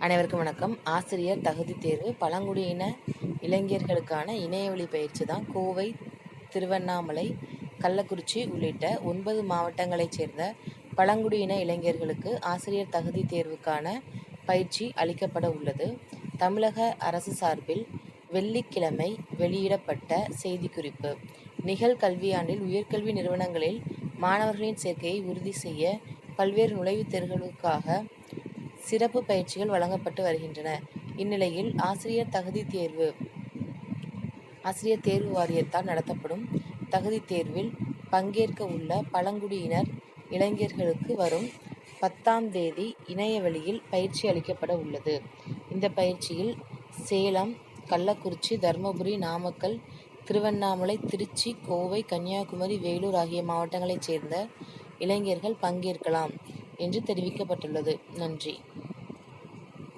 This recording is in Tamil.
அனைவருக்கும் வணக்கம். ஆசிரியர் தகுதி தேர்வு பழங்குடியின இளைஞர்களுக்கான இணையவழி பயிற்சி தான் கோவை திருவண்ணாமலை கள்ளக்குறிச்சி உள்ளிட்ட ஒன்பது மாவட்டங்களைச் சேர்ந்த பழங்குடியின இளைஞர்களுக்கு ஆசிரியர் தகுதி தேர்வுக்கான பயிற்சி அளிக்கப்பட உள்ளது. தமிழக அரசு சார்பில் வெள்ளிக்கிழமை வெளியிடப்பட்ட செய்திக்குறிப்பு. நிகழ்கல்வியாண்டில் உயர்கல்வி நிறுவனங்களில் மாணவர்களின் சேர்க்கையை உறுதி செய்ய பல்வேறு நுழைவுத் தேர்வுகளுக்காக சிறப்பு பயிற்சிகள் வழங்கப்பட்டு வருகின்றன. இந்நிலையில் ஆசிரியர் தகுதி தேர்வு ஆசிரியர் தேர்வு வாரியத்தால் நடத்தப்படும் தகுதி தேர்வில் பங்கேற்க உள்ள பழங்குடியினர் இளைஞர்களுக்கு வரும் பத்தாம் தேதி இணைய வழியில் பயிற்சி அளிக்கப்பட உள்ளது. இந்த பயிற்சியில் சேலம் கள்ளக்குறிச்சி தருமபுரி நாமக்கல் திருவண்ணாமலை திருச்சி கோவை கன்னியாகுமரி வேலூர் ஆகிய மாவட்டங்களைச் சேர்ந்த இளைஞர்கள் பங்கேற்கலாம். என்று தெரிவிக்கப்பட்டுள்ளது. நன்றி.